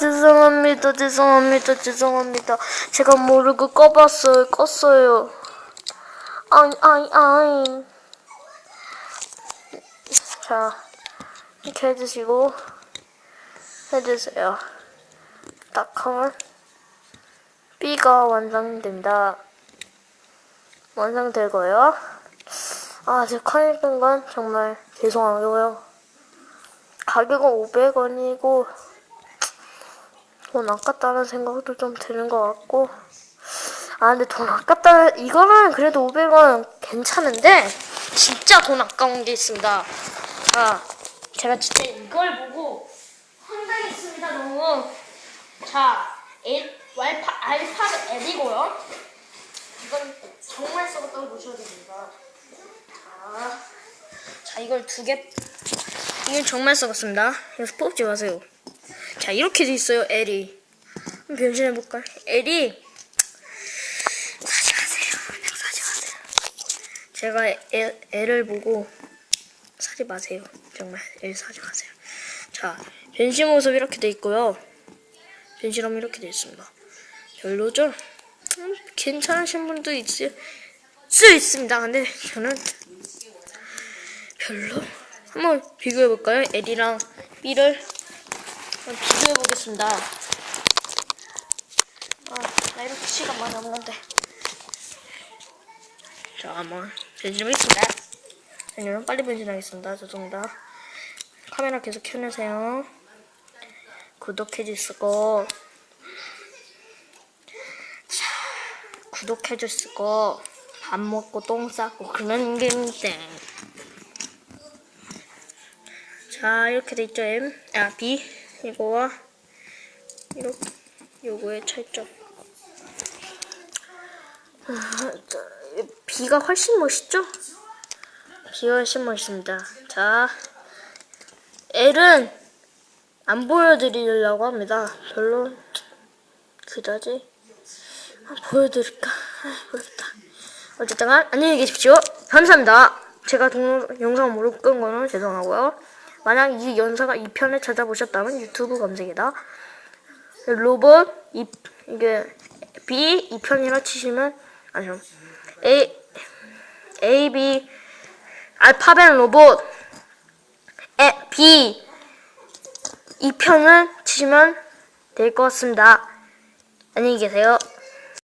죄송합니다 죄송합니다 죄송합니다. 제가 모르고 꺼봤어요 껐어요. 아이 아이 아이 자 이렇게 해주시고 해주세요. 딱 하면 B가 완성됩니다. 완성되고요. 아 제가 카니 뺀건 정말 죄송하고요. 가격은 500원이고 돈 아깝다는 생각도 좀 드는 것 같고. 아 근데 돈 아깝다 이거는 그래도 500원 괜찮은데? 진짜 돈 아까운 게 있습니다. 아 제가 진짜 이걸 보고 황당했습니다 너무. 자 알파 L이고요. 이건 정말 썩었다고 보셔야 됩니다. 자, 자 이걸 두개 이건 정말 썩었습니다. 여기서 뽑지 마세요 자 이렇게 돼 있어요 L이. 변신해 볼까요? L이. 사지 마세요. 사지 마세요. 제가 L을 보고 사지 마세요. 정말 L 사지 마세요. 자 변신 모습 이렇게 돼 있고요. 변신하면 이렇게 돼 있습니다. 별로죠? 음, 괜찮으신 분도 있을 수 있습니다. 근데 저는 별로. 한번 비교해 볼까요? L이랑 B를 비교해 보겠습니다. 아, 나 이렇게 시간 많이 없는데. 자, 한번 변신하겠습니다. 아니면 빨리 변신하겠습니다. 죄송합니다. 카메라 계속 켜놓으세요. 구독해 주시고, 자, 구독해 주시고, 밥 먹고 똥 싸고 그런 게임인데. 자 이렇게 돼 있죠 M 아 B 이거와. 이렇게 요거의 차이점 아, 자, B가 훨씬 멋있죠? B가 훨씬 멋있습니다. 자 L은 안 보여드리려고 합니다. 별로 그다지 아, 보여드릴까? 아, 모르겠다. 어쨌든 간 안녕히 계십시오. 감사합니다. 제가 동, 영상 모르고 끈 거는 죄송하고요 만약 이 영상을 2편을 찾아보셨다면 유튜브 검색에다 로봇 이, 이게 B 2편이라 치시면 아니요 A A B 알파벳 로봇 에, B 2편을 치시면 될 것 같습니다. 안녕히 계세요.